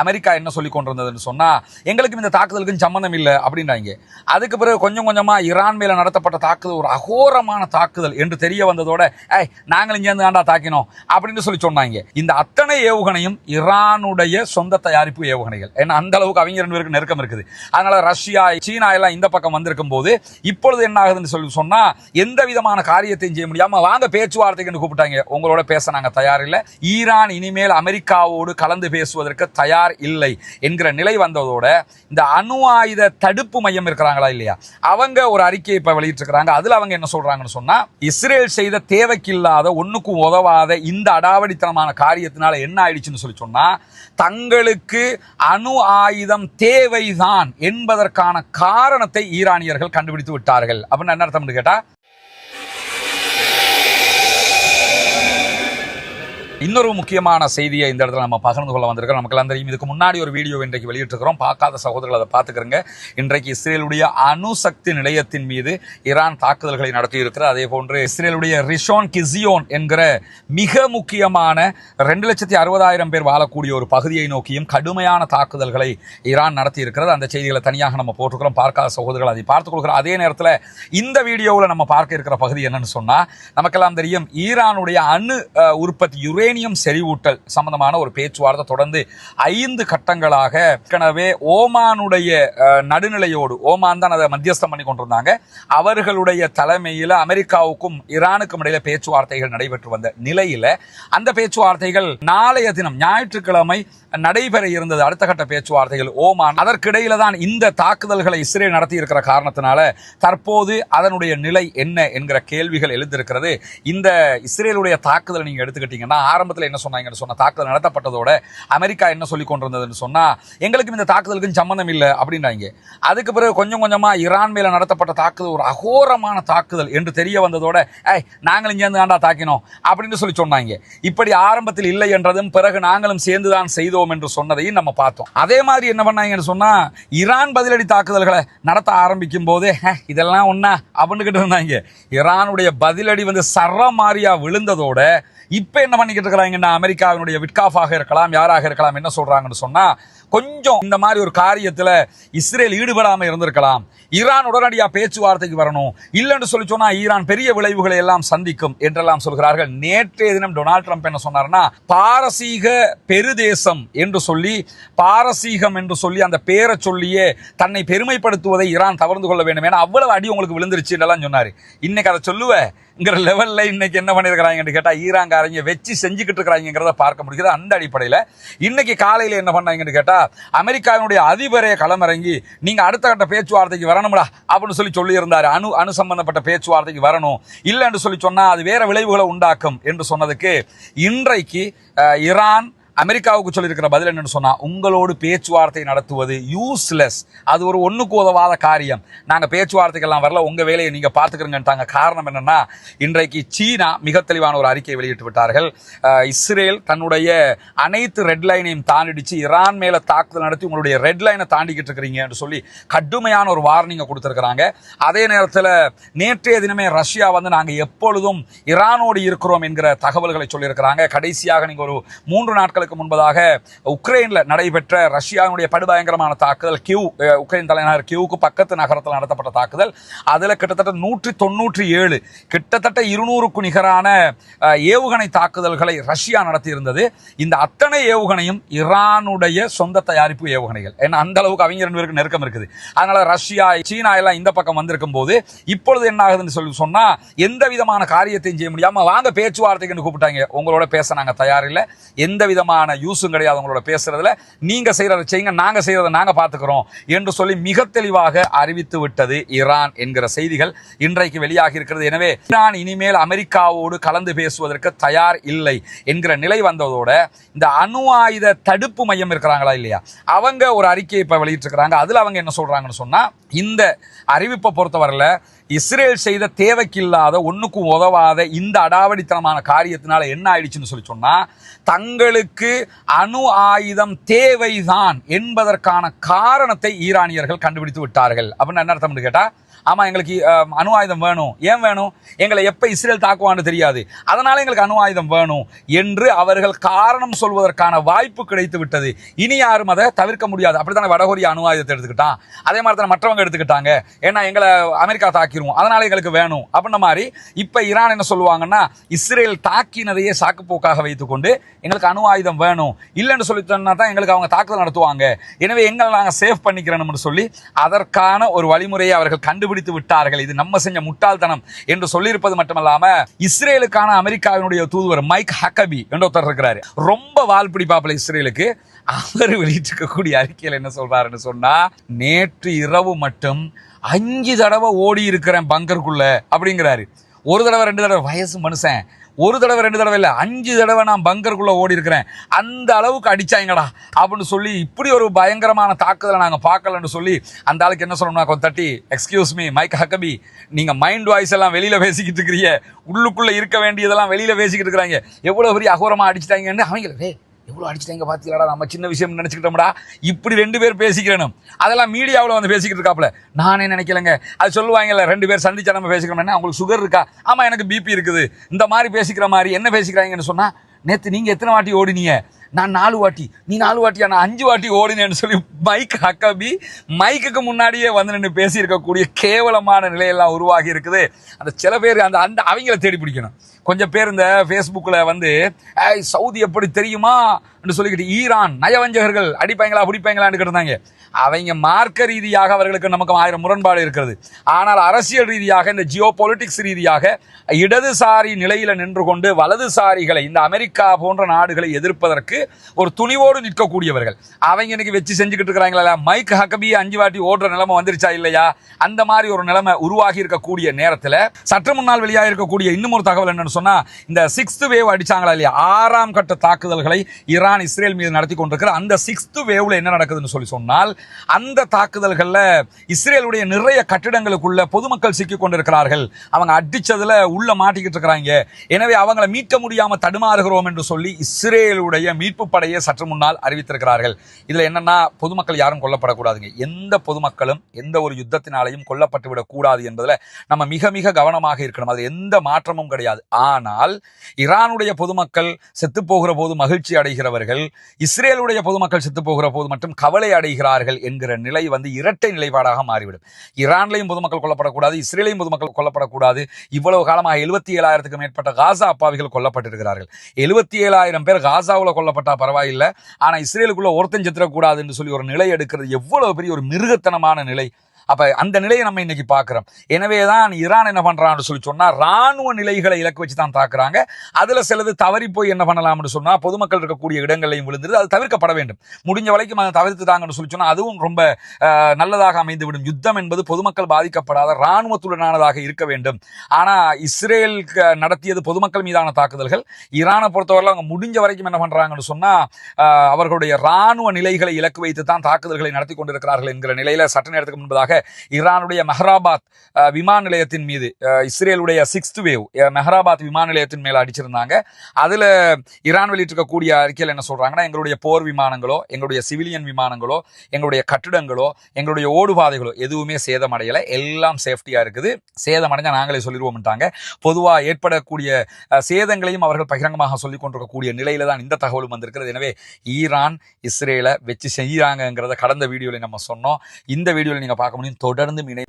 America என்ன சொல்லி கொண்டிருந்ததுன்னு சொன்னால் எங்களுக்கும் இந்த தாக்குதலுக்கும் சம்மந்தம் இல்லை அப்படின்றாங்க. அதுக்கு பிறகு கொஞ்சம் கொஞ்சமாக ஈரான் மேலே நடத்தப்பட்ட தாக்குதல் ஒரு அகோரமான தாக்குதல் என்று தெரிய வந்ததோட ஏய் நாங்கள் இங்கேருந்து ஆண்டா தாக்கினோம் அப்படின்னு சொல்லி சொன்னாங்க. இந்த அத்தனை ஏவுகணையும் ஈரானுடைய சொந்த தயாரிப்பு ஏவுகணைகள். ஏன்னா அந்த அளவுக்கு அவங்க ரெண்டு பேருக்கு நெருக்கம் இருக்குது. அதனால் ரஷ்யா சீனா எல்லாம் இந்த பக்கம் வந்திருக்கும் போது இப்பொழுது என்ன ஆகுதுன்னு சொல்லி சொன்னால் எந்த விதமான காரியத்தையும் செய்ய முடியாமல் வாங்க பேச்சுவார்த்தைக்கு கூப்பிட்டாங்க. உங்களோட பேச நாங்கள் தயாரில்லை. ஈரான் இனிமேல் அமெரிக்காவோடு கலந்து பேசுவதற்கு தயார் இல்லை என்கிற நிலை வந்ததோட இந்த அணு ஆயுத தடுப்பு மையம் இருக்கிறாங்களா இல்லையா? அவங்க ஒரு அறிக்கையை இப்போ வெளியிட்டிருக்கிறாங்க. அதுல அவங்க என்ன சொல்றாங்கன்னு சொன்னா இஸ்ரேல் செய்த தேவைக்கில்லாத ஒன்றுக்கும் உதவாத இந்த அடாவடித்தனமான காரியத்தினால என்ன ஆயிடுச்சுன்னு சொல்லி சொன்னா தங்களுக்கு அணு ஆயுதம் தேவைதான் என்பதற்கான காரணத்தை ஈரானியர்கள் கண்டுபிடித்து விட்டார்கள். அப்படின்னு என்ன அர்த்தம்னு கேட்டால் இன்னொரு முக்கியமான செய்தியை இந்த இடத்துல நம்ம பகிர்ந்து கொள்ள வந்திருக்கோம். நமக்கு தெரியும். இதுக்கு முன்னாடி ஒரு வீடியோ இன்றைக்கு வெளியிட்டிருக்கிறோம். பார்க்காத சகோதரர்கள் அதை பார்த்துக்கிறங்க. இன்றைக்கு இஸ்ரேலுடைய அணுசக்தி நிலையத்தின் மீது ஈரான் தாக்குதல்களை நடத்தி அதே போன்று இஸ்ரேலுடைய ரிஷோன் கிசியோன் என்கிற மிக முக்கியமான ரெண்டு லட்சத்தி அறுபதாயிரம் பேர் வாழக்கூடிய ஒரு பகுதியை நோக்கியும் கடுமையான தாக்குதல்களை ஈரான் நடத்தி இருக்கிறது அந்த செய்திகளை தனியாக நம்ம போட்டுக்கிறோம் பார்க்காத சகோதரர்கள் அதை பார்த்துக் கொள்கிறோம் அதே நேரத்தில் இந்த வீடியோவில் நம்ம பார்க்க இருக்கிற பகுதி என்னன்னு சொன்னால் நமக்கெல்லாம் தெரியும். ஈரானுடைய அணு உற்பத்தி யுரே யுரேனியம் செறிவூட்டல் சம்பந்தமான ஒரு பேச்சுவார்த்தை தொடர்ந்து ஐந்து கட்டங்களாக ஏற்கனவே ஓமானுடைய நடுநிலையோடு ஓமான் தான் அதை மத்தியஸ்தம் பண்ணி கொண்டிருந்தாங்க. அவர்களுடைய தலைமையில் அமெரிக்காவுக்கும் ஈரானுக்கும் இடையில பேச்சுவார்த்தைகள் நடைபெற்று வந்த நிலையில அந்த பேச்சுவார்த்தைகள் நாளைய தினம் ஞாயிற்றுக்கிழமை நடைபெற இருந்தது. அடுத்த கட்ட பேச்சுவார்த்தைகள் ஓமான். அதற்கிடையில தான் இந்த தாக்குதல்களை இஸ்ரேல் நடத்தி இருக்கிற காரணத்தினால தற்போது அதனுடைய நிலை என்ன என்கிற கேள்விகள் எழுந்திருக்கிறது. இந்த இஸ்ரேலுடைய தாக்குதலை நீங்க எடுத்துக்கிட்டீங்கன்னா ஆரம்பத்தில் என்ன சொன்னாங்கன்னு சொன்ன தாக்குதல் நடத்தப்பட்டதோட அமெரிக்கா என்ன சொல்லி கொண்டிருந்ததுன்னு சொன்னா எங்களுக்கும் இந்த தாக்குதலுக்கும் சம்மந்தம் இல்லை அப்படின்றாங்க அதுக்கு பிறகு கொஞ்சம் கொஞ்சமா ஈரான் மேல நடத்தப்பட்ட தாக்குதல் ஒரு அகோரமான தாக்குதல் என்று தெரிய வந்ததோட ஏய் நாங்களும் இங்கேருந்து ஆண்டா தாக்கினோம் அப்படின்னு சொல்லி சொன்னாங்க. இப்படி ஆரம்பத்தில் இல்லை என்றதும் பிறகு நாங்களும் சேர்ந்து தான் செய்தோம் என்று சொன்னதையும் நம்ம பார்த்தோம். அதே மாதிரி என்ன பண்ணாங்கன்னு சொன்னா ஈரான் பதிலடி தாக்குதல்களை நடத்த ஆரம்பிக்கும் போதே இதெல்லாம் ஒண்ணா? அப்படின்னுகிட்டு இருந்தாங்க. ஈரானுடைய பதிலடி வந்து சரமாரியா விழுந்ததோட இப்ப என்ன பண்ணிக்கிட்டு இருக்கிறாங்கன்னா அமெரிக்காவினுடைய விட்காஃபாக இருக்கலாம் யாராக இருக்கலாம் என்ன சொல்றாங்கன்னு சொன்னா கொஞ்சம் இந்த மாதிரி ஒரு காரியத்தில் இஸ்ரேல் ஈடுபடாமல் இருந்திருக்கலாம். ஈரான் உடனடியாக பேச்சுவார்த்தைக்கு வரணும். இல்லைன்னு சொல்லி சொன்னால் ஈரான் பெரிய விளைவுகளை எல்லாம் சந்திக்கும் என்றெல்லாம் சொல்கிறார்கள். நேற்றைய தினம் டொனால்ட் ட்ரம்ப் என்ன சொன்னார்னா பாரசீக பெருதேசம் என்று சொல்லி பாரசீகம் என்று சொல்லி அந்த பேரை சொல்லியே தன்னை பெருமைப்படுத்துவதை ஈரான் தவறந்து கொள்ள வேண்டும். ஏன்னா அவ்வளவு அடி உங்களுக்கு விழுந்துருச்சு எல்லாம் சொன்னார். இன்னைக்கு அதை சொல்லுவேங்கிற லெவலில் இன்னைக்கு என்ன பண்ணியிருக்கிறாங்கன்னு கேட்டால் ஈரான்காரங்க வச்சு செஞ்சுக்கிட்டு இருக்கிறாங்கிறத பார்க்க முடியுது. அந்த அடிப்படையில் இன்னைக்கு காலையில் என்ன பண்ணாங்கன்னு கேட்டால் அமெரிக்காவினுடைய அதிபரே களமிறங்கி நீங்க அடுத்த கட்ட பேச்சுவார்த்தைக்கு வரணும்டா அப்படின்னு சொல்லி சொல்லியிருந்தார். அணு அணு சம்பந்தப்பட்ட பேச்சுவார்த்தைக்கு வரணும். இல்லைன்னு சொல்லி சொன்னா அது வேற விளைவுகளை உண்டாக்கும் என்று சொன்னதுக்கு இன்றைக்கு இரான் ஈரான் அமெரிக்காவுக்கு சொல்லியிருக்கிற பதில் என்னன்னு சொன்னா உங்களோடு பேச்சுவார்த்தை நடத்துவது யூஸ்லெஸ் அது ஒரு ஒண்ணுக்கு உதவாத காரியம். நாங்க பேச்சுவார்த்தைக்கெல்லாம் வரல உங்க வேலையை நீங்க பாத்துக்கிறீங்கன்ட்டாங்க காரணம் என்னன்னா இன்றைக்கு சீனா மிக தெளிவான ஒரு அறிக்கை வெளியிட்டு விட்டார்கள். இஸ்ரேல் தன்னுடைய அனைத்து ரெட் லைனையும் தாண்டிடுச்சு. ஈரான் மேலே தாக்குதல் நடத்தி உங்களுடைய ரெட் லைனை தாண்டிக்கிட்டு இருக்கிறீங்கன்னு சொல்லி கடுமையான ஒரு வார்னிங்கை கொடுத்துருக்குறாங்க. அதே நேரத்தில் நேற்றைய தினமே ரஷ்யா வந்து நாங்க எப்பொழுதும் ஈரானோடு இருக்கிறோம் என்கிற தகவல்களை சொல்லியிருக்கிறாங்க. கடைசியாக நீங்க ஒரு மூன்று நாட்கள் நாட்களுக்கு முன்பதாக உக்ரைனில் நடைபெற்ற ரஷ்யாவுடைய படுபயங்கரமான தாக்குதல் கியூ உக்ரைன் தலைநகர் கியூவுக்கு பக்கத்து நகரத்தில் நடத்தப்பட்ட தாக்குதல். அதுல கிட்டத்தட்ட நூற்றி தொண்ணூற்றி ஏழு கிட்டத்தட்ட இருநூறுக்கு நிகரான ஏவுகணை தாக்குதல்களை ரஷ்யா நடத்தியிருந்தது. இந்த அத்தனை ஏவுகணையும் ஈரானுடைய சொந்த தயாரிப்பு ஏவுகணைகள். ஏன்னா அந்த அளவுக்கு அவங்க ரெண்டு பேருக்கு நெருக்கம் இருக்குது. அதனால ரஷ்யா சீனா எல்லாம் இந்த பக்கம் வந்திருக்கும் போது இப்பொழுது என்ன ஆகுதுன்னு சொல்லி சொன்னா எந்த விதமான காரியத்தையும் செய்ய முடியாம வாங்க பேச்சுவார்த்தைக்கு கூப்பிட்டாங்க. உங்களோட பேச நாங்கள் தயாரில்லை. எந்த விதமான யூஸும் கிடையாது அவங்களோட பேசுறதுல. நீங்க செய்யறதை செய்யுங்க நாங்க செய்யறதை நாங்க பாத்துக்கிறோம் என்று சொல்லி மிக தெளிவாக அறிவித்து விட்டது ஈரான் என்கிற செய்திகள் இன்றைக்கு வெளியாகி இருக்கிறது. எனவே ஈரான் இனிமேல் அமெரிக்காவோடு கலந்து பேசுவதற்கு தயார் இல்லை என்கிற நிலை வந்ததோட இந்த அணு ஆயுத தடுப்பு மையம் இருக்கிறாங்களா இல்லையா? அவங்க ஒரு அறிக்கையை இப்ப வெளியிட்டிருக்கிறாங்க. அதுல அவங்க என்ன சொல்றாங்கன்னு சொன்னா இந்த அறிவிப்பை பொறுத்தவரையில் இஸ்ரேல் செய்த தேவைக்கில்லாத ஒன்றுக்கும் உதவாத இந்த அடாவடித்தனமான காரியத்தினால என்ன ஆயிடுச்சுன்னு சொல்லி சொன்னால் தங்களுக்கு அணு ஆயுதம் தேவைதான் என்பதற்கான காரணத்தை ஈரானியர்கள் கண்டுபிடித்து விட்டார்கள். அப்படின்னு என்ன அர்த்தம்னு கேட்டால் ஆமாம் எங்களுக்கு அணு ஆயுதம் வேணும். ஏன் வேணும்? எங்களை எப்போ இஸ்ரேல் தாக்குவான்னு தெரியாது. அதனால் எங்களுக்கு அணு ஆயுதம் வேணும் என்று அவர்கள் காரணம் சொல்வதற்கான வாய்ப்பு கிடைத்து விட்டது. இனி யாரும் அதை தவிர்க்க முடியாது. அப்படித்தானே வடகொரியா அணு ஆயுதத்தை எடுத்துக்கிட்டான்? அதே மாதிரி தானே மற்றவங்க எடுத்துக்கிட்டாங்க. ஏன்னா எங்களை அமெரிக்கா தாக்கிடுவோம் அதனால் எங்களுக்கு வேணும். அப்படின்ன மாதிரி இப்போ ஈரான் என்ன சொல்லுவாங்கன்னா இஸ்ரேல் தாக்கினதையே சாக்குப்போக்காக வைத்துக்கொண்டு எங்களுக்கு அணு ஆயுதம் வேணும். இல்லைன்னு சொல்லி சொன்னா தான் எங்களுக்கு அவங்க தாக்குதல் நடத்துவாங்க. எனவே எங்களை நாங்கள் சேஃப் பண்ணிக்கிறோம்னு சொல்லி அதற்கான ஒரு வழிமுறையை அவர்கள் கண்டுபிடித்து விட்டார்கள். இது நம்ம செஞ்ச முட்டாள்தனம் என்று சொல்லியிருப்பது மட்டுமல்லாம இஸ்ரேலுக்கான அமெரிக்காவினுடைய தூதுவர் மைக் ஹக்கபி என்ற ஒருத்தர் இருக்கிறாரு. ரொம்ப வால் பிடிப்பாப்பில் இஸ்ரேலுக்கு. அவர் வெளியிட்டிருக்கக்கூடிய அறிக்கையில் என்ன சொல்றாருன்னு சொன்னா நேற்று இரவு மட்டும் அஞ்சு தடவை ஓடி இருக்கிறேன் பங்கருக்குள்ள அப்படிங்கிறாரு. ஒரு தடவை ரெண்டு தடவை வயசு மனுஷன். ஒரு தடவை ரெண்டு தடவை இல்லை அஞ்சு தடவை நான் பங்கருக்குள்ளே ஓடி இருக்கிறேன் அந்த அளவுக்கு அடித்தாங்கடா அப்படின்னு சொல்லி இப்படி ஒரு பயங்கரமான தாக்குதலை நாங்கள் பார்க்கலன்னு சொல்லி அந்த ஆளுக்கு என்ன சொல்லணும்னா கொஞ்சம் தட்டி எக்ஸ்கியூஸ் மீ மைக் ஹக்கபி நீங்கள் மைண்ட் வாய்ஸ் எல்லாம் வெளியில் பேசிக்கிட்டு இருக்கிறீங்க. உள்ளுக்குள்ளே இருக்க வேண்டியதெல்லாம் வெளியில் பேசிக்கிட்டு இருக்கிறாங்க. எவ்வளோ பெரிய அகோரமாக அடிச்சிட்டாங்கன்னு அவங்களே எவ்வளோ எவ்வளவு அடிச்சிட்டாங்க நம்ம சின்ன விஷயம் நினச்சிக்கிட்டோம்டா. இப்படி ரெண்டு பேர் பேசிக்கிறேன்னு அதெல்லாம் மீடியாவில் வந்து பேசிக்கிட்டு இருக்காப்ல நானே நினைக்கலங்க. அது சொல்லுவாங்கல்ல ரெண்டு பேர் சந்திச்சா நம்ம பேசிக்கிறோம்னா அவங்களுக்கு சுகர் இருக்கா? ஆமாம் எனக்கு பிபி இருக்குது. இந்த மாதிரி பேசிக்கிற மாதிரி என்ன பேசிக்கிறாங்கன்னு சொன்னால் நேற்று நீங்கள் எத்தனை வாட்டி ஓடினீங்க? நான் நாலு வாட்டி. நீ நாலு வாட்டியா? நான் அஞ்சு வாட்டி ஓடினேன்னு சொல்லி மைக் ஹக்கபி மைக்குக்கு முன்னாடியே வந்து நின்று பேசியிருக்கக்கூடிய கேவலமான நிலையெல்லாம் உருவாகி இருக்குது. அந்த சில பேர் அந்த அந்த அவங்கள தேடி பிடிக்கணும். கொஞ்சம் பேர் இந்த ஃபேஸ்புக்கில் வந்து சவுதி எப்படி தெரியுமா? என்று சொல்லிக்கிட்டு ஈரான் நயவஞ்சகர்கள் அடிப்பாங்களா பிடிப்பாங்களான்னு இருந்தாங்க அவங்க மார்க்க ரீதியாக அவர்களுக்கு நமக்கு ஆயிரம் முரண்பாடு இருக்கிறது. ஆனால் அரசியல் ரீதியாக இந்த ஜியோ பொலிட்டிக்ஸ் ரீதியாக இடதுசாரி நிலையில் நின்று கொண்டு வலதுசாரிகளை இந்த அமெரிக்கா போன்ற நாடுகளை எதிர்ப்பதற்கு ஒரு துணிவோடு நிற்கக்கூடியவர்கள். அவங்க இன்னைக்கு வச்சு செஞ்சுக்கிட்டு இருக்கிறாங்களா? மைக் ஹக்கபி அஞ்சு வாட்டி ஓடுற நிலைமை வந்துருச்சா இல்லையா? அந்த மாதிரி ஒரு நிலைமை உருவாகி இருக்கக்கூடிய நேரத்தில் சற்று முன்னால் வெளியாக இருக்கக்கூடிய இன்னும் ஒரு தகவல் என்னன்னு சொன்னா இந்த சிக்ஸ்த் வேவ் அடிச்சாங்களா இல்லையா? ஆறாம் கட்ட தாக்குதல்களை ஈரான் இஸ்ரேல் மீது நடத்தி கொண்டிருக்கிற அந்த சிக்ஸ்த் வேவ்ல என்ன நடக்குதுன்னு சொல்லி சொன்னால் அந்த தாக்குதல்கள்ல இஸ்ரேலுடைய நிறைய கட்டிடங்களுக்குள்ள பொதுமக்கள் சிக்கிக் கொண்டிருக்கிறார்கள். அவங்க அடிச்சதுல உள்ள மாட்டிக்கிட்டு இருக்கிறாங்க. எனவே அவங்கள மீட்க முடியாம தடுமாறுகிறோம் என்று சொல்லி இஸ்ரேலுடைய மீட்பு படையை சற்று முன்னால் அறிவித்திருக்கிறார்கள். இதுல என்னன்னா பொதுமக்கள் யாரும் கொல்லப்படக்கூடாதுங்க. எந்த பொதுமக்களும் எந்த ஒரு யுத்தத்தினாலையும் கொல்லப்பட்டு விடக்கூடாது என்பதுல நம்ம மிக மிக கவனமாக இருக்கணும். அது எந்த மாற்றமும் கிடையாது. ஆனால் ஈரானுடைய பொதுமக்கள் செத்து போகிற போது மகிழ்ச்சி அடைகிறவர்கள் இஸ்ரேலுடைய பொதுமக்கள் செத்து போகிற போது மட்டும் கவலை அடைகிறார்கள் என்கிற நிலை வந்து இரட்டை நிலைப்பாடாக மாறிவிடும். ஈரான்லையும் பொதுமக்கள் கொல்லப்படக்கூடாது இஸ்ரேலையும் பொதுமக்கள் கொல்லப்படக்கூடாது. இவ்வளவு காலமாக எழுபத்தி ஏழாயிரத்துக்கு மேற்பட்ட காசா அப்பாவிகள் கொல்லப்பட்டிருக்கிறார்கள். எழுபத்தி ஏழாயிரம் பேர் காசாவில் கொல்லப்பட்டா பரவாயில்லை. ஆனால் இஸ்ரேலுக்குள்ள ஒருத்தன் செத்துடக்கூடாது என்று சொல்லி ஒரு நிலை எடுக்கிறது எவ்வளவு பெரிய ஒரு மிருகத்தனமான நிலை. அப்ப அந்த நிலையை நம்ம இன்னைக்கு பார்க்குறோம். எனவே தான் ஈரான் என்ன பண்ணுறான்னு சொல்லி சொன்னா ராணுவ நிலைகளை இலக்கு வச்சு தான் தாக்குறாங்க. அதுல சிலது தவறி போய் என்ன பண்ணலாம்னு சொன்னால் பொதுமக்கள் இருக்கக்கூடிய இடங்களையும் விழுந்துருது. அது தவிர்க்கப்பட வேண்டும். முடிஞ்ச வரைக்கும் அதை தவிர்த்துட்டாங்கன்னு சொல்லி சொன்னால் அதுவும் ரொம்ப நல்லதாக அமைந்துவிடும். யுத்தம் என்பது பொதுமக்கள் பாதிக்கப்படாத ராணுவத்துடனானதாக இருக்க வேண்டும். ஆனா இஸ்ரேல் நடத்தியது பொதுமக்கள் மீதான தாக்குதல்கள். ஈரானை பொறுத்தவரை அவங்க முடிஞ்ச வரைக்கும் என்ன பண்றாங்கன்னு சொன்னா அவர்களுடைய ராணுவ நிலைகளை இலக்கு வைத்து தான் தாக்குதல்களை நடத்தி கொண்டிருக்கிறார்கள் என்கிற நிலையில சட்ட நேரத்துக்கு முன்பதாக ஈரானுடைய மெஹராபாத் விமான நிலையத்தின் மீது இஸ்ரேலுடைய சிக்ஸ்த் வேவ் மெஹராபாத் விமான நிலையத்தின் மேல அடிச்சிருந்தாங்க. அதுல ஈரான் வெளியிட்டிருக்கக்கூடிய அறிக்கையில் என்ன சொல்றாங்கன்னா எங்களுடைய போர் விமானங்களோ எங்களுடைய சிவிலியன் விமானங்களோ எங்களுடைய கட்டிடங்களோ எங்களுடைய ஓடுபாதைகளோ எதுவுமே சேதமடையலை. எல்லாம் சேஃப்டியா இருக்குது. சேதமடைஞ்சால் நாங்களே சொல்லிடுவோம்ட்டாங்க பொதுவா ஏற்படக்கூடிய சேதங்களையும் அவர்கள் பகிரங்கமாக சொல்லிக் கொண்டிருக்கக்கூடிய நிலையில தான் இந்த தகவலும் வந்திருக்கிறது. எனவே ஈரான் இஸ்ரேலை வச்சு செய்கிறாங்கிறத கடந்த வீடியோவில் நம்ம சொன்னோம். இந்த வீடியோவில் நீங்கள் பார்க்க முடியும் தொடர்ந்து இணை